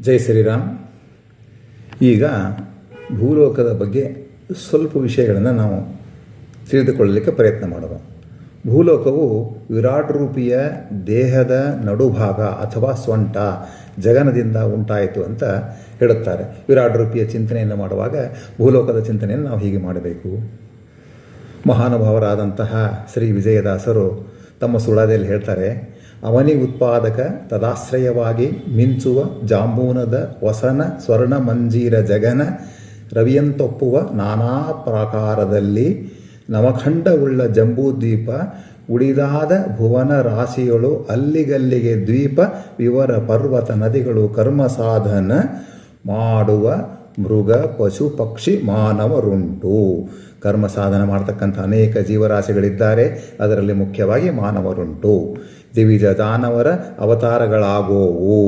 ಜೈ ಶ್ರೀರಾಮ್. ಈಗ ಭೂಲೋಕದ ಬಗ್ಗೆ ಸ್ವಲ್ಪ ವಿಷಯಗಳನ್ನು ನಾವು ತಿಳಿದುಕೊಳ್ಳಲಿಕ್ಕೆ ಪ್ರಯತ್ನ ಮಾಡೋಣ ಭೂಲೋಕವು ವಿರಾಟ್ ರೂಪಿಯ ದೇಹದ ನಡುಭಾಗ ಅಥವಾ ಸ್ವಂಟ ಜಗನದಿಂದ ಉಂಟಾಯಿತು ಅಂತ ಹೇಳುತ್ತಾರೆ. ವಿರಾಟ್ ರೂಪಿಯ ಚಿಂತನೆಯನ್ನು ಮಾಡುವಾಗ ಭೂಲೋಕದ ಚಿಂತನೆಯನ್ನು ನಾವು ಹೀಗೆ ಮಾಡಬೇಕು. ಮಹಾನುಭಾವರಾದಂತಹ ಶ್ರೀ ವಿಜಯದಾಸರು ತಮ್ಮ ಸುಳಾದೆಯಲ್ಲಿ ಹೇಳ್ತಾರೆ ಅವನಿ ಉತ್ಪಾದಕ ತದಾಶ್ರಯವಾಗಿ ಮಿಂಚುವ ಜಾಂಬೂನದ ವಸನ ಸ್ವರ್ಣ ಮಂಜೀರ ಜಗನ ರವಿಯಂತೊಪ್ಪುವ ನಾನಾ ಪ್ರಕಾರದಲ್ಲಿ ನವಖಂಡವುಳ್ಳ ಜಂಬೂದ್ವೀಪ, ಉಳಿದಾದ ಭುವನ ರಾಶಿಗಳು ಅಲ್ಲಿಗಲ್ಲಿಗೆ ದ್ವೀಪ, ವಿವರ ಪರ್ವತ ನದಿಗಳು ಕರ್ಮ ಸಾಧನ ಮಾಡುವ ಮೃಗ, ಪಶು, ಪಕ್ಷಿ, ಮಾನವರುಂಟು. ಕರ್ಮ ಸಾಧನ ಮಾಡತಕ್ಕಂಥ ಅನೇಕ ಜೀವರಾಶಿಗಳಿದ್ದಾರೆ. ಅದರಲ್ಲಿ ಮುಖ್ಯವಾಗಿ ಮಾನವರುಂಟು. ದಿವಿಜ ದಾನವರ ಅವತಾರಗಳಾಗೋವು.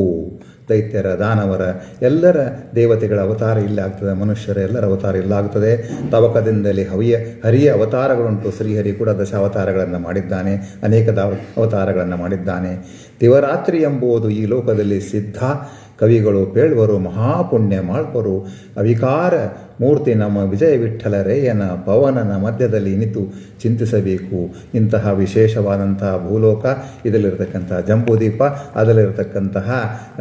ದೈತ್ಯರ ದಾನವರ ಎಲ್ಲರ ದೇವತೆಗಳ ಅವತಾರ ಇಲ್ಲ ಆಗ್ತದೆ, ಮನುಷ್ಯರ ಎಲ್ಲರ ಅವತಾರ ಇಲ್ಲ ಆಗ್ತದೆ. ತವಕದಿಂದಲೇ ಹವಿಯ, ಹರಿಯ ಅವತಾರಗಳುಂಟು. ಶ್ರೀಹರಿ ಕೂಡ ದಶಾವತಾರಗಳನ್ನು ಮಾಡಿದ್ದಾನೆ, ಅನೇಕ ದಾವ ಅವತಾರಗಳನ್ನು ಮಾಡಿದ್ದಾನೆ. ದಿವರಾತ್ರಿ ಎಂಬುದು ಈ ಲೋಕದಲ್ಲಿ ಸಿದ್ಧ ಕವಿಗಳು ಪೇಳ್ವರು ಮಹಾಪುಣ್ಯ ಮಾಳ್ಪರು, ಅವಿಕಾರ ಮೂರ್ತಿ ನಮ್ಮ ವಿಜಯ ವಿಠ್ಠಲರೇಯನ ಪವನನ ಮಧ್ಯದಲ್ಲಿ ನಿಂತು ಚಿಂತಿಸಬೇಕು. ಇಂತಹ ವಿಶೇಷವಾದಂತಹ ಭೂಲೋಕ ಇದರಲ್ಲಿರತಕ್ಕಂತಹ ಜಂಬೂದೀಪ ಅದರಲ್ಲಿರತಕ್ಕಂತಹ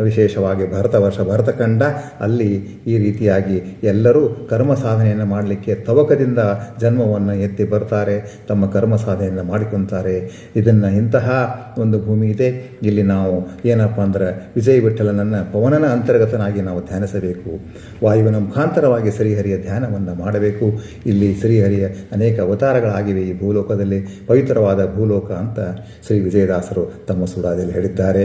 ವಿಶೇಷವಾಗಿ ಭರತ ವರ್ಷ ಭರತಖಂಡ, ಅಲ್ಲಿ ಈ ರೀತಿಯಾಗಿ ಎಲ್ಲರೂ ಕರ್ಮ ಸಾಧನೆಯನ್ನು ಮಾಡಲಿಕ್ಕೆ ತವಕದಿಂದ ಜನ್ಮವನ್ನು ಎತ್ತಿ ಬರ್ತಾರೆ, ತಮ್ಮ ಕರ್ಮ ಸಾಧನೆಯನ್ನು ಮಾಡಿಕೊತಾರೆ. ಇದನ್ನು ಇಂತಹ ಒಂದು ಭೂಮಿ ಇದೆ. ಇಲ್ಲಿ ನಾವು ಏನಪ್ಪ ಅಂದ್ರೆ ವಿಜಯ ವಿಠಲನನ್ನು ಪವನನ ಅಂತರ್ಗತನಾಗಿ ನಾವು ಧ್ಯಾನಿಸಬೇಕು. ವಾಯುವಿನ ಮುಖಾಂತರವಾಗಿ ಶ್ರೀಹರಿಯ ಧ್ಯಾನವನ್ನು ಮಾಡಬೇಕು. ಇಲ್ಲಿ ಶ್ರೀಹರಿಯ ಅನೇಕ ಅವತಾರಗಳಾಗಿವೆ. ಈ ಭೂಲೋಕದಲ್ಲಿ ಪವಿತ್ರವಾದ ಭೂಲೋಕ ಅಂತ ಶ್ರೀ ವಿಜಯದಾಸರು ತಮ್ಮ ಸುಡಾದಲ್ಲಿ ಹೇಳಿದ್ದಾರೆ.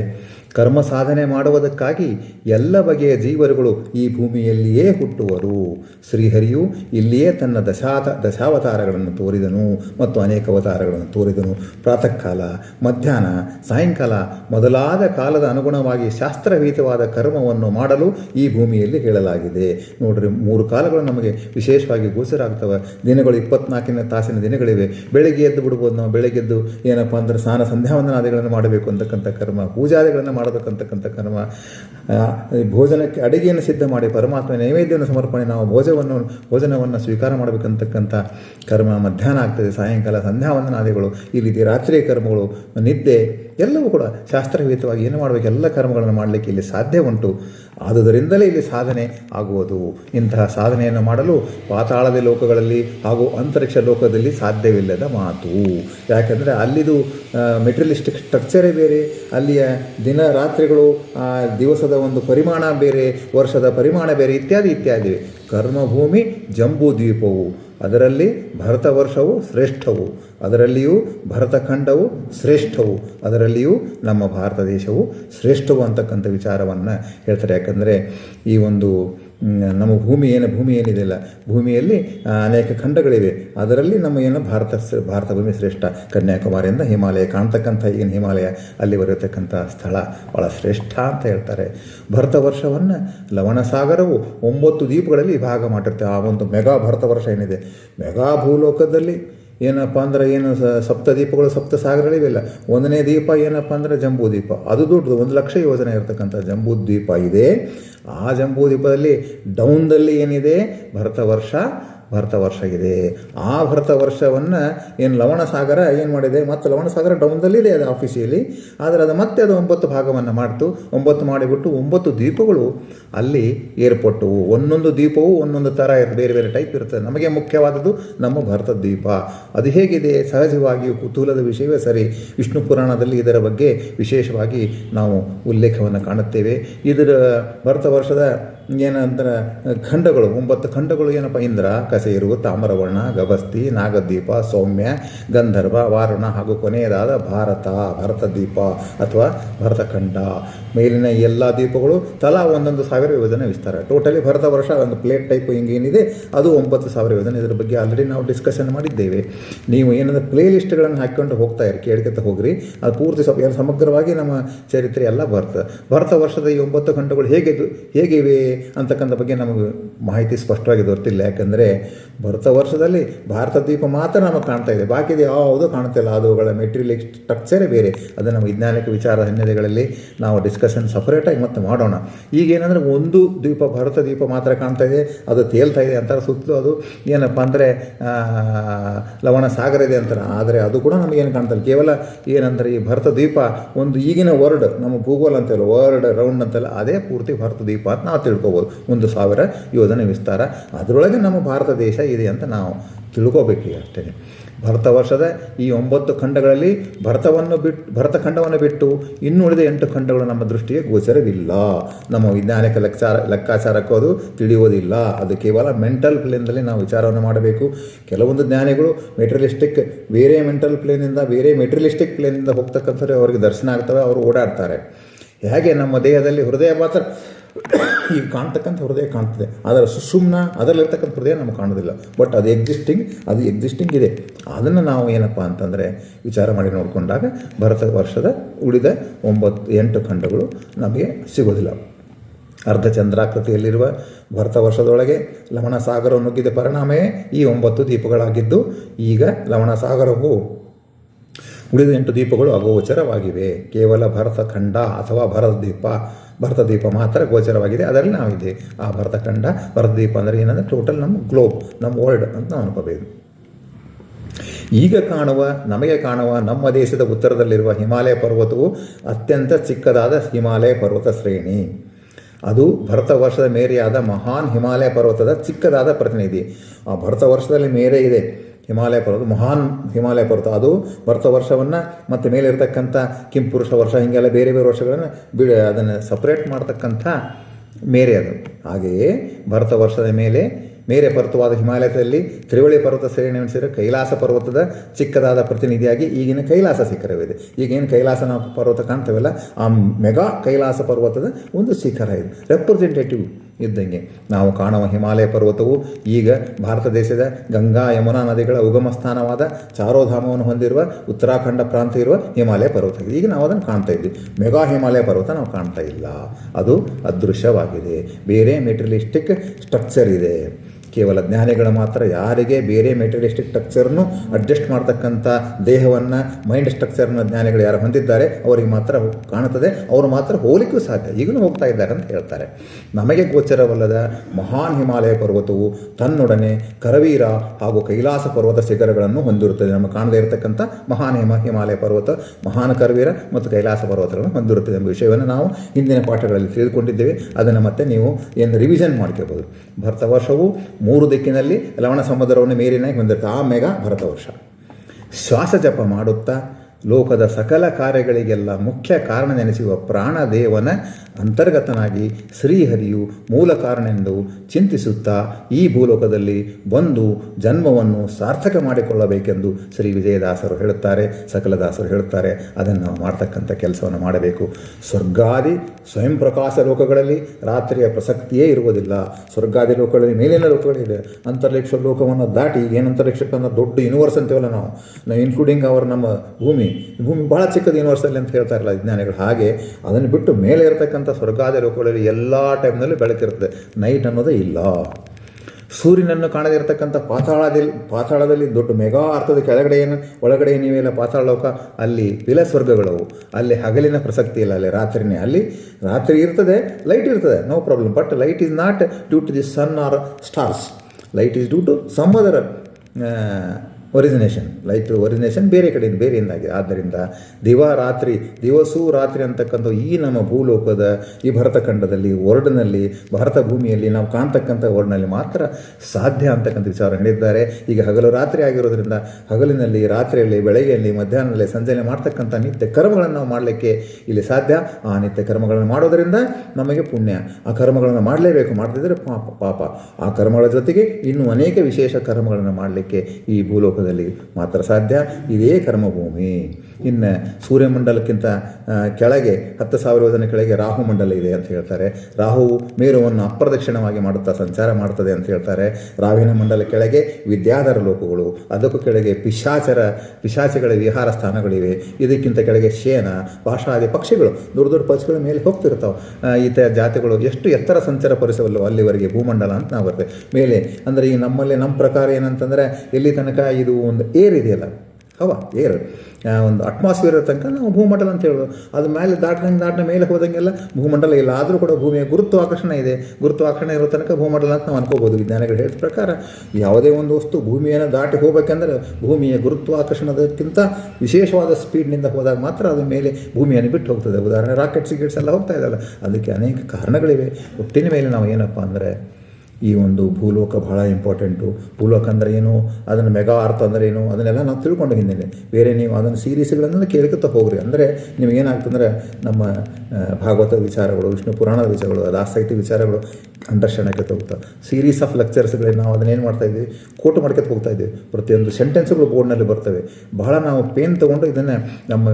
ಕರ್ಮ ಸಾಧನೆ ಮಾಡುವುದಕ್ಕಾಗಿ ಎಲ್ಲ ಬಗೆಯ ಜೀವರುಗಳು ಈ ಭೂಮಿಯಲ್ಲಿಯೇ ಹುಟ್ಟುವರು. ಶ್ರೀಹರಿಯು ಇಲ್ಲಿಯೇ ತನ್ನ ದಶಾತ, ದಶಾವತಾರಗಳನ್ನು ತೋರಿದನು ಮತ್ತು ಅನೇಕ ಅವತಾರಗಳನ್ನು ತೋರಿದನು. ಪ್ರಾತಃ ಕಾಲ ಮಧ್ಯಾಹ್ನ, ಸಾಯಂಕಾಲ ಮೊದಲಾದ ಕಾಲದ ಅನುಗುಣವಾಗಿ ಶಾಸ್ತ್ರವೀತವಾದ ಕರ್ಮವನ್ನು ಮಾಡಲು ಈ ಭೂಮಿಯಲ್ಲಿ ಹೇಳಲಾಗಿದೆ. ನೋಡ್ರಿ, ಮೂರು ಕಾಲಗಳು ನಮಗೆ ವಿಶೇಷವಾಗಿ ಗೋಚರ ಆಗ್ತವೆ ದಿನಗಳು ಇಪ್ಪತ್ನಾಲ್ಕನೇ ತಾಸಿನ ದಿನಗಳಿವೆ. ಬೆಳಗ್ಗೆ ಎದ್ದು ಬಿಡ್ಬೋದು ನಾವು. ಬೆಳಗ್ಗೆದ್ದು ಏನಪ್ಪ ಅಂದ್ರೆ ಸ್ನಾನ, ಸಂಧ್ಯಾವಂದನಾದಿಗಳನ್ನು ಮಾಡಬೇಕು ಅಂತಕ್ಕಂಥ ಕರ್ಮ, ಪೂಜಾದಿಗಳನ್ನು ಮಾಡಬೇಕಂತಕ್ಕಂಥ ಕರ್ಮ. ಭೋಜನಕ್ಕೆ ಅಡಿಗೆಯನ್ನು ಸಿದ್ಧ ಮಾಡಿ ಪರಮಾತ್ಮ ನೈವೇದ್ಯವನ್ನು ಸಮರ್ಪಣೆ, ನಾವು ಭೋಜವನ್ನು, ಭೋಜನವನ್ನು ಸ್ವೀಕಾರ ಮಾಡಬೇಕಂತಕ್ಕಂಥ ಕರ್ಮ ಮಧ್ಯಾಹ್ನ ಆಗ್ತದೆ, ಸಾಯಂಕಾಲ ಸಂಧ್ಯಾವಂದನಾದಿಗಳು ಈ ರೀತಿ ರಾತ್ರಿಯ ಕರ್ಮಗಳು, ನಿದ್ದೆ ಎಲ್ಲವೂ ಕೂಡ ಶಾಸ್ತ್ರವಿಹಿತವಾಗಿ ಏನು ಮಾಡಬೇಕು? ಎಲ್ಲ ಕರ್ಮಗಳನ್ನು ಮಾಡಲಿಕ್ಕೆ ಇಲ್ಲಿ ಸಾಧ್ಯ ಉಂಟು. ಆದುದರಿಂದಲೇ ಇಲ್ಲಿ ಸಾಧನೆ ಆಗುವುದು. ಇಂತಹ ಸಾಧನೆಯನ್ನು ಮಾಡಲು ಪಾತಾಳದ ಲೋಕಗಳಲ್ಲಿ ಹಾಗೂ ಅಂತರಿಕ್ಷ ಲೋಕದಲ್ಲಿ ಸಾಧ್ಯವಿಲ್ಲದ ಮಾತು. ಯಾಕೆಂದರೆ ಅಲ್ಲಿದು ಮೆಟೀರಿಯಲಿಸ್ಟಿಕ್ ಸ್ಟ್ರಕ್ಚರೇ ಬೇರೆ, ಅಲ್ಲಿಯ ದಿನ ರಾತ್ರಿಗಳು ಆ, ದಿವಸದ ಒಂದು ಪರಿಮಾಣ ಬೇರೆ ವರ್ಷದ ಪರಿಮಾಣ ಬೇರೆ ಇತ್ಯಾದಿ ಇತ್ಯಾದಿ. ಕರ್ಮಭೂಮಿ ಜಂಬೂ ದ್ವೀಪವು. ಅದರಲ್ಲಿ ಭರತ ವರ್ಷವು ಶ್ರೇಷ್ಠವು. ಅದರಲ್ಲಿಯೂ ಭರತಖಂಡವು ಶ್ರೇಷ್ಠವು. ಅದರಲ್ಲಿಯೂ ನಮ್ಮ ಭಾರತ ದೇಶವು ಶ್ರೇಷ್ಠವು ಅಂತಕ್ಕಂಥ ವಿಚಾರವನ್ನು ಹೇಳ್ತಾರೆ. ಯಾಕಂದರೆ ಈ ಒಂದು ನಮ್ಮ ಭೂಮಿ ಏನು ಭೂಮಿ ಏನಿದೆಯಲ್ಲ ಭೂಮಿಯಲ್ಲಿ ಅನೇಕ ಖಂಡಗಳಿವೆ. ಅದರಲ್ಲಿ ನಮ್ಮ ಏನು ಭಾರತ ಭಾರತ ಭೂಮಿ ಶ್ರೇಷ್ಠ. ಕನ್ಯಾಕುಮಾರಿಯಿಂದ ಹಿಮಾಲಯ ಕಾಣ್ತಕ್ಕಂಥ ಏನು ಹಿಮಾಲಯ, ಅಲ್ಲಿ ಬರೆಯತಕ್ಕಂಥ ಸ್ಥಳ ಭಾಳ ಶ್ರೇಷ್ಠ ಅಂತ ಹೇಳ್ತಾರೆ. ಭರತ ವರ್ಷವನ್ನು ಲವಣಸಾಗರವು ಒಂಬತ್ತು ದ್ವೀಪಗಳಲ್ಲಿ ವಿಭಾಗ ಮಾಡಿರ್ತೇವೆ ಆ ಒಂದು ಮೆಗಾ ಭರತ ವರ್ಷ ಏನಿದೆ? ಮೆಗಾ ಭೂಲೋಕದಲ್ಲಿ ಏನಪ್ಪ ಅಂದ್ರೆ ಏನು ಸಪ್ತ ದೀಪಗಳು ಸಪ್ತ ಸಾಗರಗಳಿವೆಲ್ಲ. ಒಂದನೇ ದೀಪ ಏನಪ್ಪ ಅಂದ್ರೆ ಜಂಬೂ ದೀಪ. ಅದು ದೊಡ್ಡದು, ಒಂದು ಲಕ್ಷ ಯೋಜನೆ ಇರತಕ್ಕಂಥ ಜಂಬೂ ದ್ವೀಪ ಇದೆ. ಆ ಜಂಬೂ ದೀಪದಲ್ಲಿ ಡೌನ್ದಲ್ಲಿ ಏನಿದೆ? ಭರತ ಭರತ ವರ್ಷ ಇದೆ ಆ ಭರತ ವರ್ಷವನ್ನು ಏನು ಲವಣ ಸಾಗರ ಏನು ಮಾಡಿದೆ? ಮತ್ತು ಲವಣ ಸಾಗರ ಡೌನ್ದಲ್ಲಿ ಇದೆ ಅದು ಆಫೀಸಿಯಲ್ಲಿ ಆದರೆ ಅದು ಮತ್ತೆ ಅದು ಒಂಬತ್ತು ಭಾಗವನ್ನು ಮಾಡ್ತು. ಒಂಬತ್ತು ಮಾಡಿಬಿಟ್ಟು ಒಂಬತ್ತು ದ್ವೀಪಗಳು ಅಲ್ಲಿ ಏರ್ಪಟ್ಟವು ಒಂದೊಂದು ದ್ವೀಪವು ಒಂದೊಂದು ಥರ ಇರುತ್ತೆ. ಬೇರೆ ಬೇರೆ ಟೈಪ್ ಇರ್ತದೆ ನಮಗೆ ಮುಖ್ಯವಾದದ್ದು ನಮ್ಮ ಭರತ ದ್ವೀಪ ಅದು ಹೇಗಿದೆ? ಸಹಜವಾಗಿಯೂ ಕುತೂಹಲದ ವಿಷಯವೇ ಸರಿ. ವಿಷ್ಣು ಪುರಾಣದಲ್ಲಿ ಇದರ ಬಗ್ಗೆ ವಿಶೇಷವಾಗಿ ನಾವು ಉಲ್ಲೇಖವನ್ನು ಕಾಣುತ್ತೇವೆ. ಇದರ ಭರತ ವರ್ಷದ ಏನಂತಾರೆ, ಖಂಡಗಳು, ಒಂಬತ್ತು ಖಂಡಗಳು ಏನಪ್ಪ, ಇಂದ್ರ, ಕಸೇರು, ತಾಮ್ರವರ್ಣ ಗಭಸ್ತಿ ನಾಗದ್ವೀಪ ಸೌಮ್ಯ, ಗಂಧರ್ವ, ವಾರುಣ ಹಾಗೂ ಕೊನೆಯದಾದ ಭಾರತ ಭರತ ದ್ವೀಪ ಅಥವಾ ಭರತಖಂಡ. ಮೇಲಿನ ಎಲ್ಲ ದ್ವೀಪಗಳು ತಲಾ ಒಂದೊಂದು ಸಾವಿರ ಯೋಜನೆ ವಿಸ್ತಾರ. ಟೋಟಲಿ ಭರತ ವರ್ಷ, ಒಂದು ಪ್ಲೇಟ್ ಟೈಪ್ ಹಿಂಗೇನಿದೆ ಅದು ಒಂಬತ್ತು ಸಾವಿರ ಯೋಜನೆ ಇದರ ಬಗ್ಗೆ ಆಲ್ರೆಡಿ ನಾವು ಡಿಸ್ಕಷನ್ ಮಾಡಿದ್ದೇವೆ. ನೀವು ಏನಂದ್ರೆ ಪ್ಲೇ ಲಿಸ್ಟ್ಗಳನ್ನು ಹಾಕ್ಕೊಂಡು ಹೋಗ್ತಾ ಇರಿ ಕೇಳ್ಕೊತ ಹೋಗ್ರಿ. ಅದು ಪೂರ್ತಿ ಸಮಗ್ರವಾಗಿ ನಮ್ಮ ಚರಿತ್ರೆ ಎಲ್ಲ ಬರ್ತದೆ ಭರತ ವರ್ಷದ ಈ ಒಂಬತ್ತು ಗಂಟೆಗಳು ಹೇಗೆ ಹೇಗಿವೆ ಅಂತಕ್ಕಂಥ ಬಗ್ಗೆ ನಮಗೆ ಮಾಹಿತಿ ಸ್ಪಷ್ಟವಾಗಿ ದೊರೆತಿಲ್ಲ. ಯಾಕಂದರೆ ಭರತ ವರ್ಷದಲ್ಲಿ ಭಾರತ ದ್ವೀಪ ಮಾತ್ರ ನಮಗೆ ಕಾಣ್ತಾ ಇದೆ. ಬಾಕಿದು ಯಾವುದು ಕಾಣ್ತಿಲ್ಲ ಅದುಗಳ ಮೆಟೀರಿಯಲ್ ಸ್ಟ್ರಕ್ಚರೇ ಬೇರೆ. ಅದು ನಮ್ಮ ವೈಜ್ಞಾನಿಕ ವಿಚಾರ ಹಿನ್ನೆಲೆಗಳಲ್ಲಿ ನಾವು ಡಿಸ್ಕಸ್ ಡಿಸ್ಕಷನ್ ಸಪ್ರೇಟಾಗಿ ಮತ್ತೆ ಮಾಡೋಣ. ಈಗೇನಂದರೆ ಒಂದು ದ್ವೀಪ, ಭಾರತ ದ್ವೀಪ ಮಾತ್ರ ಕಾಣ್ತಾ ಇದೆ, ಅದು ತೇಲ್ತಾ ಇದೆ ಅಂತಾರೆ, ಸುತ್ತಲೂ ಅದು ಏನಪ್ಪ ಅಂದರೆ ಲವಣ ಸಾಗರ ಇದೆ ಅಂತಾರೆ. ಆದರೆ ಅದು ಕೂಡ ನಮಗೇನು ಕಾಣ್ತಾರೆ ಕೇವಲ ಏನಂದರೆ ಈ ಭಾರತ ದ್ವೀಪ ಒಂದು ಈಗಿನ ವರ್ಡ್ ನಮ್ಮ ಭೂಗೋಳ ಅಂತೇಳಿ ವರ್ಡ್ ರೌಂಡ್ ಅಂತೆಲ್ಲ, ಅದೇ ಪೂರ್ತಿ ಭಾರತ ದ್ವೀಪ ಅಂತ ನಾವು ತಿಳ್ಕೊಬೋದು. ಒಂದು ಸಾವಿರ ಯೋಜನೆ ವಿಸ್ತಾರ. ಅದರೊಳಗೆ ನಮ್ಮ ಭಾರತ ದೇಶ ಇದೆ ಅಂತ ನಾವು ತಿಳ್ಕೊಬೇಕೀಗ ಅಷ್ಟೇ ಭರತ ವರ್ಷದ ಈ ಒಂಬತ್ತು ಖಂಡಗಳಲ್ಲಿ ಭರತವನ್ನು ಬಿಟ್ಟು ಭರತ ಖಂಡವನ್ನು ಬಿಟ್ಟು ಇನ್ನುಳಿದ ಎಂಟು ಖಂಡಗಳು ನಮ್ಮ ದೃಷ್ಟಿಗೆ ಗೋಚರವಿಲ್ಲ. ನಮ್ಮ ವೈಜ್ಞಾನಿಕ ಲೆಕ್ಚಾರ ಲೆಕ್ಕಾಚಾರಕ್ಕೂ ಅದು ತಿಳಿಯುವುದಿಲ್ಲ. ಅದು ಕೇವಲ ಮೆಂಟಲ್ ಪ್ಲೇನ್ದಲ್ಲಿ ನಾವು ವಿಚಾರವನ್ನು ಮಾಡಬೇಕು. ಕೆಲವೊಂದು ಜ್ಞಾನಿಗಳು ಮೆಟೀರಿಯಲಿಸ್ಟಿಕ್ ಬೇರೆ ಮೆಂಟಲ್ ಪ್ಲೇನಿಂದ ಬೇರೆ ಮೆಟೀರಿಯಲಿಸ್ಟಿಕ್ ಪ್ಲೇನಿಂದ ಹೋಗ್ತಕ್ಕಂಥವ್ರು ಅವರಿಗೆ ದರ್ಶನ ಆಗ್ತವೆ, ಅವರು ಓಡಾಡ್ತಾರೆ. ಹೇಗೆ ನಮ್ಮ ದೇಹದಲ್ಲಿ ಹೃದಯ ಮಾತ್ರ ಈಗ ಕಾಣ್ತಕ್ಕಂಥ ಹೃದಯ ಕಾಣ್ತದೆ. ಅದರ ಸುಸುಮ್ನ ಅದರಲ್ಲಿರ್ತಕ್ಕಂಥ ಹೃದಯ ನಮಗೆ ಕಾಣೋದಿಲ್ಲ. ಬಟ್ ಅದು ಎಕ್ಸಿಸ್ಟಿಂಗ್ ಅದು ಎಕ್ಸಿಸ್ಟಿಂಗ್ ಇದೆ. ಅದನ್ನು ನಾವು ಏನಪ್ಪ ಅಂತಂದರೆ ವಿಚಾರ ಮಾಡಿ ನೋಡಿಕೊಂಡಾಗ ಭರತ ವರ್ಷದ ಉಳಿದ ಒಂಬತ್ತು ಎಂಟು ಖಂಡಗಳು ನಮಗೆ ಸಿಗೋದಿಲ್ಲ. ಅರ್ಧ ಚಂದ್ರಾಕೃತಿಯಲ್ಲಿರುವ ಭರತ ವರ್ಷದೊಳಗೆ ಲವಣ ಸಾಗರ ನುಗ್ಗಿದ ಪರಿಣಾಮವೇ ಈ ಒಂಬತ್ತು ದೀಪಗಳಾಗಿದ್ದು ಈಗ ಲವಣ ಸಾಗರವು ಉಳಿದ ಎಂಟು ದೀಪಗಳು ಅಗೋಚರವಾಗಿವೆ. ಕೇವಲ ಭರತ ಖಂಡ ಅಥವಾ ಭರತ ದೀಪ ಭರತ ದೀಪ ಮಾತ್ರ ಗೋಚರವಾಗಿದೆ. ಅದರಲ್ಲಿ ನಾವಿದೆ. ಆ ಭರತ ಖಂಡ ಭರತ ದ್ವೀಪ ಅಂದರೆ ಏನಂದರೆ ಟೋಟಲ್ ನಮ್ಮ ಗ್ಲೋಬ್ ನಮ್ಮ ವರ್ಲ್ಡ್ ಅಂತ ನಾವು ಅನ್ಕೋಬೇಕು ಈಗ ಕಾಣುವ, ನಮಗೆ ಕಾಣುವ ನಮ್ಮ ದೇಶದ ಉತ್ತರದಲ್ಲಿರುವ ಹಿಮಾಲಯ ಪರ್ವತವು ಅತ್ಯಂತ ಚಿಕ್ಕದಾದ ಹಿಮಾಲಯ ಪರ್ವತ ಶ್ರೇಣಿ. ಅದು ಭರತ ವರ್ಷದ ಮೇರೆಯಾದ ಮಹಾನ್ ಹಿಮಾಲಯ ಪರ್ವತದ ಚಿಕ್ಕದಾದ ಪ್ರತಿನಿಧಿ. ಆ ಭರತ ವರ್ಷದಲ್ಲಿ ಮೇರೆ ಇದೆ. ಹಿಮಾಲಯ ಪರ್ವತ, ಮಹಾನ್ ಹಿಮಾಲಯ ಪರ್ವತ. ಅದು ಬರ್ತ ವರ್ಷವನ್ನು ಮತ್ತು ಮೇಲೆ ಇರತಕ್ಕಂಥ ಕಿಂಪುರುಷ ವರ್ಷ, ಹೀಗೆಲ್ಲ ಬೇರೆ ಬೇರೆ ವರ್ಷಗಳನ್ನು ಬಿಡ, ಅದನ್ನು ಸಪ್ರೇಟ್ ಮಾಡ್ತಕ್ಕಂಥ ಮೇರೆ ಅದು. ಹಾಗೆಯೇ ಭರತ ವರ್ಷದ ಮೇಲೆ ಮೇರೆ ಪರ್ವತವಾದ ಹಿಮಾಲಯದಲ್ಲಿ ತ್ರಿವಳಿ ಪರ್ವತ ಶ್ರೇಣಿ ಎನಿಸಿದರೆ ಕೈಲಾಸ ಪರ್ವತದ ಚಿಕ್ಕದಾದ ಪ್ರತಿನಿಧಿಯಾಗಿ ಈಗಿನ ಕೈಲಾಸ ಶಿಖರವಿದೆ. ಈಗೇನು ಕೈಲಾಸ ನಾವು ಪರ್ವತ ಕಾಣ್ತೇವಲ್ಲ, ಆ ಮೆಗಾ ಕೈಲಾಸ ಪರ್ವತದ ಒಂದು ಶಿಖರ ಇದು. ರೆಪ್ರೆಸೆಂಟೇಟಿವ್ ಇದ್ದಂಗೆ. ನಾವು ಕಾಣುವ ಹಿಮಾಲಯ ಪರ್ವತವು ಈಗ ಭಾರತ ದೇಶದ ಗಂಗಾ, ಯಮುನಾ ನದಿಗಳ ಉಗಮ ಸ್ಥಾನವಾದ ಚಾರೋಧಾಮವನ್ನು ಹೊಂದಿರುವ ಉತ್ತರಾಖಂಡ ಪ್ರಾಂತ ಇರುವ ಹಿಮಾಲಯ ಪರ್ವತ ಈಗ ನಾವು ಅದನ್ನು ಕಾಣ್ತಾ ಇದ್ವಿ ಮೆಗಾ ಹಿಮಾಲಯ ಪರ್ವತ ನಾವು ಕಾಣ್ತಾ ಇಲ್ಲ. ಅದು ಅದೃಶ್ಯವಾಗಿದೆ. ಬೇರೆ ಮೆಟೀರಿಯಲಿಸ್ಟಿಕ್ ಸ್ಟ್ರಕ್ಚರ್ ಇದೆ. ಕೇವಲ ಜ್ಞಾನಿಗಳು ಮಾತ್ರ, ಯಾರಿಗೆ ಬೇರೆ ಮೆಟೀರಿಯಲಿಸ್ಟಿಕ್ ಸ್ಟ್ರಕ್ಚರ್ನು ಅಡ್ಜಸ್ಟ್ ಮಾಡ್ತಕ್ಕಂಥ ದೇಹವನ್ನು ಮೈಂಡ್ ಸ್ಟ್ರಕ್ಚರ್ನ ಜ್ಞಾನಿಗಳು ಯಾರು ಹೊಂದಿದ್ದಾರೆ, ಅವರಿಗೆ ಮಾತ್ರ ಕಾಣುತ್ತದೆ, ಅವರು ಮಾತ್ರ ಹೋಲಿಕ್ಕೂ ಸಾಧ್ಯ. ಈಗಲೂ ಹೋಗ್ತಾ ಇದ್ದಾರೆ ಅಂತ ಹೇಳ್ತಾರೆ. ನಮಗೆ ಗೋಚರವಲ್ಲದ ಮಹಾನ್ ಹಿಮಾಲಯ ಪರ್ವತವು ತನ್ನೊಡನೆ ಕರವೀರ ಹಾಗೂ ಕೈಲಾಸ ಪರ್ವತ ಶಿಖರಗಳನ್ನು ಹೊಂದಿರುತ್ತದೆ. ನಮಗೆ ಕಾಣದೇ ಇರತಕ್ಕಂಥ ಮಹಾನ್ ಹಿಮ, ಹಿಮಾಲಯ ಪರ್ವತ, ಮಹಾನ್ ಕರವೀರ ಮತ್ತು ಕೈಲಾಸ ಪರ್ವತಗಳನ್ನು ಹೊಂದಿರುತ್ತದೆ ಎಂಬ ವಿಷಯವನ್ನು ನಾವು ಹಿಂದಿನ ಪಾಠಗಳಲ್ಲಿ ತಿಳಿದುಕೊಂಡಿದ್ದೇವೆ. ಅದನ್ನು ಮತ್ತೆ ನೀವು ಏನು ರಿವಿಷನ್ ಮಾಡ್ಕೋಬೋದು ಭರತ ವರ್ಷವು ಮೂರು ದಿಕ್ಕಿನಲ್ಲಿ ಲವಣ ಸಮುದ್ರವನ್ನು ಮೇರಿನಾಗಿ ಹೊಂದಿರುತ್ತೆ ಆ ಮೇಘ ಭರತ ವರ್ಷ. ಶ್ವಾಸ ಜಪ ಮಾಡುತ್ತಾ, ಲೋಕದ ಸಕಲ ಕಾರ್ಯಗಳಿಗೆಲ್ಲ ಮುಖ್ಯ ಕಾರಣನೆನಿಸುವ ಪ್ರಾಣದೇವನ ಅಂತರ್ಗತನಾಗಿ ಶ್ರೀಹರಿಯು ಮೂಲ ಕಾರಣೆಂದು ಚಿಂತಿಸುತ್ತಾ ಈ ಭೂಲೋಕದಲ್ಲಿ ಬಂದು ಜನ್ಮವನ್ನು ಸಾರ್ಥಕ ಮಾಡಿಕೊಳ್ಳಬೇಕೆಂದು ಶ್ರೀ ವಿಜಯದಾಸರು ಹೇಳುತ್ತಾರೆ, ಸಕಲದಾಸರು ಹೇಳುತ್ತಾರೆ. ಅದನ್ನು ನಾವು ಮಾಡ್ತಕ್ಕಂಥ ಕೆಲಸವನ್ನು ಮಾಡಬೇಕು. ಸ್ವರ್ಗಾದಿ ಸ್ವಯಂ ಪ್ರಕಾಶ ಲೋಕಗಳಲ್ಲಿ ರಾತ್ರಿಯ ಪ್ರಸಕ್ತಿಯೇ ಇರುವುದಿಲ್ಲ. ಸ್ವರ್ಗಾದಿ ಲೋಕಗಳಲ್ಲಿ ಮೇಲಿನ ಲೋಕಗಳಿದೆ ಅಂತರಿಕ್ಷ ಲೋಕವನ್ನು ದಾಟಿ ಏನು ಅಂತರಿಕ್ಷಕ್ಕಂದ್ರೆ ದೊಡ್ಡ ಯೂನಿವರ್ಸ್ ಅಂತೀವಲ್ಲ ನಾವು? ನಾವು ಇನ್ಕ್ಲೂಡಿಂಗ್ ಅವರ್ ನಮ್ಮ ಭೂಮಿ. ಭೂಮಿ ಭಾಳ ಚಿಕ್ಕದ ಯೂನಿವರ್ಸಲ್ಲಿ ಅಂತ ಹೇಳ್ತಾರಲ್ಲ ವಿಜ್ಞಾನಿಗಳು. ಹಾಗೆ ಅದನ್ನು ಬಿಟ್ಟು ಮೇಲೆ ಇರತಕ್ಕಂಥ ಸ್ವರ್ಗಾದಿ ಲೋಕಗಳಲ್ಲಿ ಎಲ್ಲ ಟೈಮ್ನಲ್ಲೂ ಬೆಳಕಿರ್ತದೆ ನೈಟ್ ಅನ್ನೋದೇ ಇಲ್ಲ. ಸೂರ್ಯನನ್ನು ಕಾಣದಿರತಕ್ಕಂಥ ಪಾತಾಳದಲ್ಲಿ ಪಾತಾಳದಲ್ಲಿ ದೊಡ್ಡ ಮೆಗಾ ಅರ್ಥದ ಕೆಳಗಡೆ ಏನು, ಒಳಗಡೆ ನೀವೆಲ್ಲ ಪಾತಾಳ ಲೋಕ? ಅಲ್ಲಿ ವಿಲ ಸ್ವರ್ಗಗಳವು. ಅಲ್ಲಿ ಹಗಲಿನ ಪ್ರಸಕ್ತಿ ಇಲ್ಲ, ಅಲ್ಲಿ ರಾತ್ರಿನೇ. ಅಲ್ಲಿ ರಾತ್ರಿ ಇರ್ತದೆ ಲೈಟ್ ಇರ್ತದೆ. No problem but light is not due to the sun or stars light is due to some other origination light origination ಬೇರೆ ಕಡೆಯಿಂದ ಬೇರೆಯಿಂದಾಗಿದೆ ಆದ್ದರಿಂದ ದಿವಾರಾತ್ರಿ ದಿವಸೂ ರಾತ್ರಿ ಅಂತಕ್ಕಂಥ ಈ ನಮ್ಮ ಭೂಲೋಕದ ಈ ಭರತಖಂಡದಲ್ಲಿ, ವರ್ಡ್ನಲ್ಲಿ ಭಾರತ ಭೂಮಿಯಲ್ಲಿ ನಾವು ಕಾಣ್ತಕ್ಕಂಥ ವರ್ಡ್ನಲ್ಲಿ ಮಾತ್ರ ಸಾಧ್ಯ ಅಂತಕ್ಕಂಥ ವಿಚಾರ ಹೇಳಿದ್ದಾರೆ. ಈಗ ಹಗಲು ರಾತ್ರಿ ಆಗಿರೋದ್ರಿಂದ ಹಗಲಿನಲ್ಲಿ, ರಾತ್ರಿಯಲ್ಲಿ, ಬೆಳಗ್ಗೆಯಲ್ಲಿ, ಮಧ್ಯಾಹ್ನದಲ್ಲಿ, ಸಂಜೆಯಲ್ಲಿ ಮಾಡ್ತಕ್ಕಂಥ ನಿತ್ಯ ಕರ್ಮಗಳನ್ನು ನಾವು ಮಾಡಲಿಕ್ಕೆ ಇಲ್ಲಿ ಸಾಧ್ಯ. ಆ ನಿತ್ಯ ಕರ್ಮಗಳನ್ನು ಮಾಡೋದರಿಂದ ನಮಗೆ ಪುಣ್ಯ. ಆ ಕರ್ಮಗಳನ್ನು ಮಾಡಲೇಬೇಕು. ಮಾಡದಿದ್ದರೆ ಪಾಪ ಪಾಪ. ಆ ಕರ್ಮಗಳ ಜೊತೆಗೆ ಇನ್ನೂ ಅನೇಕ ವಿಶೇಷ ಕರ್ಮಗಳನ್ನು ಮಾಡಲಿಕ್ಕೆ ಈ ಭೂಲೋಕದಲ್ಲಿ ಮಾತ್ರ ಸಾಧ್ಯ. ಇದೇ ಕರ್ಮಭೂಮಿ. ಇನ್ನು ಸೂರ್ಯಮಂಡಲಕ್ಕಿಂತ ಕೆಳಗೆ ಹತ್ತು ಸಾವಿರ ಯೋಜನೆ ಕೆಳಗೆ ರಾಹು ಮಂಡಲ ಇದೆ ಅಂತ ಹೇಳ್ತಾರೆ. ರಾಹುವು ಮೇರುವನ್ನು ಅಪ್ರದಕ್ಷಿಣವಾಗಿ ಮಾಡುತ್ತಾ ಸಂಚಾರ ಮಾಡ್ತದೆ ಅಂತ ಹೇಳ್ತಾರೆ. ರಾವಿನ ಮಂಡಲ ಕೆಳಗೆ ವಿದ್ಯಾಧರ ಲೋಕಗಳು, ಅದಕ್ಕೂ ಕೆಳಗೆ ಪಿಶಾಚರ, ಪಿಶಾಚಿಗಳ ವಿಹಾರ ಸ್ಥಾನಗಳಿವೆ. ಇದಕ್ಕಿಂತ ಕೆಳಗೆ ಶೇನ ಭಾಷಾದಿ ಪಕ್ಷಿಗಳು, ದೊಡ್ಡ ದೊಡ್ಡ ಪಕ್ಷಿಗಳ ಮೇಲೆ ಹೋಗ್ತಿರ್ತಾವೆ ಈ ಈತ ಜಾತಿಗಳು ಎಷ್ಟು ಎತ್ತರ ಸಂಚಾರ ಪರಿಸವಲ್ಲೋ ಅಲ್ಲಿವರೆಗೆ ಭೂಮಂಡಲ ಅಂತ ನಾವು ಬರ್ತೇವೆ ಮೇಲೆ, ಅಂದರೆ ಈ ನಮ್ಮಲ್ಲಿ ನಮ್ಮ ಪ್ರಕಾರ ಏನಂತಂದರೆ, ಎಲ್ಲಿ ತನಕ ಇದು ಒಂದು ಏರ್ ಇದೆಯಲ್ಲ ಹವಾ ಏರ್. ಒಂದು ಅಟ್ಮಾಸ್ಫಿಯರ್ ತನಕ ನಾವು ಭೂಮಂಡಲ ಅಂತ ಹೇಳೋದು. ಅದು ಮೇಲೆ ದಾಟ್ದಂಗೆ ದಾಟಿನ ಮೇಲೆ ಹೋದಂಗೆಲ್ಲ ಭೂಮಂಡಲ ಇಲ್ಲ. ಆದರೂ ಕೂಡ ಭೂಮಿಯ ಗುರುತ್ವಾಕರ್ಷಣೆ ಇದೆ. ಗುರುತ್ವಾಕರ್ಷಣೆ ಇರೋ ತನಕ ಭೂಮಂಡಲ ಅಂತ ನಾವು ಅನ್ಕೋಬೋದು. ವಿಜ್ಞಾನಿಗಳು ಹೇಳಿದ ಪ್ರಕಾರ ಯಾವುದೇ ಒಂದು ವಸ್ತು ಭೂಮಿಯನ್ನು ದಾಟಿ ಹೋಗಬೇಕಂದ್ರೆ ಭೂಮಿಯ ಗುರುತ್ವಾಕರ್ಷಣದಕ್ಕಿಂತ ವಿಶೇಷವಾದ ಸ್ಪೀಡ್ನಿಂದ ಹೋದಾಗ ಮಾತ್ರ ಅದು ಮೇಲೆ ಭೂಮಿಯನ್ನು ಬಿಟ್ಟು ಹೋಗ್ತದೆ. ಉದಾಹರಣೆ ರಾಕೆಟ್ ಗಿಟ್ಸ್ ಎಲ್ಲ ಹೋಗ್ತಾ ಇದ್ದಲ್ಲ ಅದಕ್ಕೆ ಅನೇಕ ಕಾರಣಗಳಿವೆ. ಒಟ್ಟಿನ ಮೇಲೆ ನಾವು ಏನಪ್ಪ ಅಂದರೆ ಈ ಒಂದು ಭೂಲೋಕ ಬಹಳ ಇಂಪಾರ್ಟೆಂಟು ಭೂಲೋಕ ಅಂದರೆ ಏನು? ಅದನ್ನು ಮೆಗಾ ಅರ್ಥ ಅಂದರೆ ಏನು? ಅದನ್ನೆಲ್ಲ ನಾವು ತಿಳ್ಕೊಂಡು ಹಿಂದೆ ಬೇರೆ ನೀವು ಅದನ್ನು ಸೀರೀಸ್ಗಳನ್ನೆಲ್ಲ ಕೇಳ್ಕೊತ ಹೋಗ್ರಿ. ಅಂದರೆ ನಿಮಗೇನಾಗ್ತಂದ್ರೆ ನಮ್ಮ ಭಾಗವತ ವಿಚಾರಗಳು, ವಿಷ್ಣು ಪುರಾಣದ ವಿಚಾರಗಳು ರಾಸಾಯಿತಿ ವಿಚಾರಗಳು ಅಂಡರ್ಸ್ಟ್ಯಾಂಡ್ ಹೋಗ್ತಾವೆ ಸೀರೀಸ್ ಆಫ್ ಲೆಕ್ಚರ್ಸ್ಗಳೇ ನಾವು ಅದನ್ನೇನು ಮಾಡ್ತಾ ಇದ್ದೀವಿ? ಕೋಟ್ ಮಾಡ್ಕೊತ ಹೋಗ್ತಾ ಇದ್ದೀವಿ. ಪ್ರತಿಯೊಂದು ಸೆಂಟೆನ್ಸ್ಗಳು ಬೋರ್ಡ್ನಲ್ಲಿ ಬರ್ತವೆ. ಬಹಳ ನಾವು ಪೇನ್ ತೊಗೊಂಡು ಇದನ್ನು ನಮ್ಮ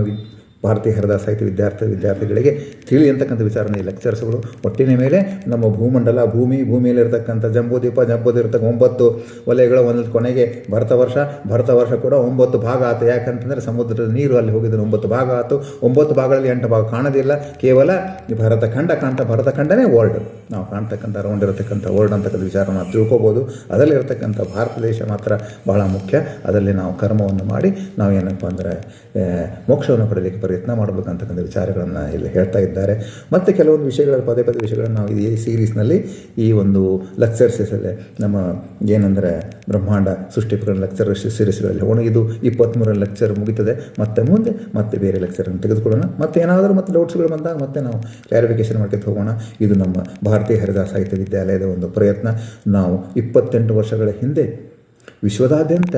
ಭಾರತೀಯ ಹರಿದಾಸ ಸಾಹಿತ್ಯ ವಿದ್ಯಾರ್ಥಿ ವಿದ್ಯಾರ್ಥಿಗಳಿಗೆ ತಿಳಿ ಅಂತಕ್ಕಂಥ ವಿಚಾರಣೆ ಈ ಲೆಕ್ಚರ್ಸ್ಗಳು. ಒಟ್ಟಿನ ಮೇಲೆ ನಮ್ಮ ಭೂಮಂಡಲ, ಭೂಮಿ, ಭೂಮಿಯಲ್ಲಿರ್ತಕ್ಕಂಥ ಜಂಬೂದೀಪ ಜಂಬೂದಿರ್ತಕ್ಕ ಒಂಬತ್ತು ವಲಯಗಳ ಒಂದು ಕೊನೆಗೆ ಭರತ ವರ್ಷ. ಭರತ ವರ್ಷ ಕೂಡ ಒಂಬತ್ತು ಭಾಗ ಆಯ್ತು ಯಾಕಂತಂದರೆ ಸಮುದ್ರದ ನೀರು ಅಲ್ಲಿ ಹೋಗಿದ್ರೆ ಒಂಬತ್ತು ಭಾಗ ಆಯಿತು ಒಂಬತ್ತು ಭಾಗಗಳಲ್ಲಿ ಎಂಟು ಭಾಗ ಕಾಣೋದಿಲ್ಲ. ಕೇವಲ ಭರತ ಖಂಡ ಕಾಣ್ತಾ, ಭರತ ಖಂಡನೇ ವರ್ಲ್ಡ್ ನಾವು ಕಾಣ್ತಕ್ಕಂಥ ರೌಂಡ್ ಇರತಕ್ಕಂಥ ವರ್ಲ್ಡ್ ಅಂತಕ್ಕಂಥ ವಿಚಾರ ನಾವು ತಿಳ್ಕೊಬೋದು. ಅದರಲ್ಲಿರ್ತಕ್ಕಂಥ ಭಾರತ ದೇಶ ಮಾತ್ರ ಬಹಳ ಮುಖ್ಯ. ಅದರಲ್ಲಿ ನಾವು ಕರ್ಮವನ್ನು ಮಾಡಿ ನಾವು ಏನಪ್ಪ ಅಂದರೆ ಮೋಕ್ಷವನ್ನು ಪಡೆಯಲಿಕ್ಕೆ ಪ್ರಯತ್ನ ಮಾಡಬೇಕಂತಕ್ಕಂಥ ವಿಚಾರಗಳನ್ನು ಇಲ್ಲಿ ಹೇಳ್ತಾ ಇದ್ದಾರೆ. ಮತ್ತು ಕೆಲವೊಂದು ವಿಷಯಗಳ ಪದೇ ಪದೇ ವಿಷಯಗಳನ್ನು ನಾವು ಈ ಸೀರೀಸ್ನಲ್ಲಿ ಈ ಒಂದು ಲೆಕ್ಚರ್ಸಲ್ಲಿ ನಮ್ಮ ಏನಂದರೆ ಬ್ರಹ್ಮಾಂಡ ಸೃಷ್ಟಿ ಪ್ರಕರಣ ಲೆಕ್ಚರ್ ಸೀರೀಸ್ಗಳಲ್ಲಿ ಹೋಗೋಣ ಇದು ಇಪ್ಪತ್ತ್ಮೂರರ ಲೆಕ್ಚರ್ ಮುಗಿತದೆ. ಮತ್ತೆ ಮುಂದೆ ಮತ್ತೆ ಬೇರೆ ಲೆಕ್ಚರನ್ನು ತೆಗೆದುಕೊಳ್ಳೋಣ. ಮತ್ತೆ ಏನಾದರೂ ಮತ್ತೆ ಡೌಟ್ಸ್ಗಳು ಬಂದಾಗ ಮತ್ತೆ ನಾವು ಕ್ಲಾರಿಫಿಕೇಶನ್ ಮಾಡ್ಕೊತ ಹೋಗೋಣ. ಇದು ನಮ್ಮ ಭಾರತೀಯ ಹರಿದಾಸ ಸಾಹಿತ್ಯ ವಿದ್ಯಾಲಯದ ಒಂದು ಪ್ರಯತ್ನ. ನಾವು ಇಪ್ಪತ್ತೆಂಟು ವರ್ಷಗಳ ಹಿಂದೆ ವಿಶ್ವದಾದ್ಯಂತ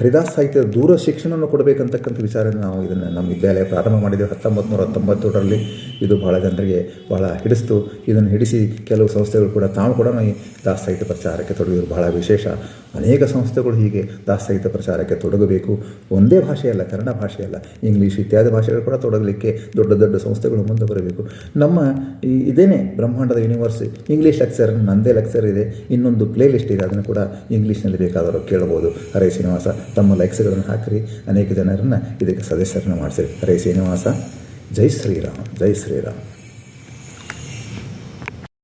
ಹರಿದಾಸ್ ಸಾಹಿತ್ಯದ ದೂರ ಶಿಕ್ಷಣವನ್ನು ಕೊಡಬೇಕಂತಕ್ಕಂಥ ವಿಚಾರದಿಂದ ನಾವು ಇದನ್ನು ನಮ್ಮ ವಿದ್ಯಾಲಯ ಪ್ರಾರಂಭ ಮಾಡಿದ್ದೇವೆ. ಹತ್ತೊಂಬತ್ತು ನೂರ ಇದು ಭಾಳ ಜನರಿಗೆ ಭಾಳ ಹಿಡಿಸ್ತು. ಇದನ್ನು ಹಿಡಿಸಿ ಕೆಲವು ಸಂಸ್ಥೆಗಳು ಕೂಡ ತಾವು ಕೂಡ ಈ ದಾಸ ಸಾಹಿತ್ಯ ಪ್ರಚಾರಕ್ಕೆ ತೊಡಗಿದ್ರು. ಬಹಳ ವಿಶೇಷ ಅನೇಕ ಸಂಸ್ಥೆಗಳು ಹೀಗೆ ದಾಸಹಿತ ಪ್ರಚಾರಕ್ಕೆ ತೊಡಗಬೇಕು. ಒಂದೇ ಭಾಷೆಯಲ್ಲ, ಕನ್ನಡ ಭಾಷೆಯಲ್ಲ ಇಂಗ್ಲೀಷ್ ಇತ್ಯಾದಿ ಭಾಷೆಗಳು ಕೂಡ ತೊಡಗಲಿಕ್ಕೆ ದೊಡ್ಡ ದೊಡ್ಡ ಸಂಸ್ಥೆಗಳು ಮುಂದೆ ಬರಬೇಕು. ನಮ್ಮ ಈ ಇದೇನೇ ಬ್ರಹ್ಮಾಂಡದ ಯೂನಿವರ್ಸ್ ಇಂಗ್ಲೀಷ್ ಲೆಕ್ಚರ್ ನಂದೇ ಲೆಕ್ಚರ್ ಇದೆ. ಇನ್ನೊಂದು ಪ್ಲೇ ಲಿಸ್ಟ್ ಇದೆ, ಅದನ್ನು ಕೂಡ ಇಂಗ್ಲೀಷ್ನಲ್ಲಿ ಬೇಕಾದವರು ಕೇಳಬಹುದು. ಹರೇ ಶ್ರೀನಿವಾಸ, ತಮ್ಮ ಲೈಕ್ಸ್ಗಳನ್ನು ಹಾಕಿರಿ. ಅನೇಕ ಜನರನ್ನು ಇದಕ್ಕೆ ಸದಸ್ಯರನ್ನು ಮಾಡಿಸಿರಿ. ಹರೇ ಶ್ರೀನಿವಾಸ, ಜೈ ಶ್ರೀರಾಮ್ ಜೈ ಶ್ರೀರಾಮ್.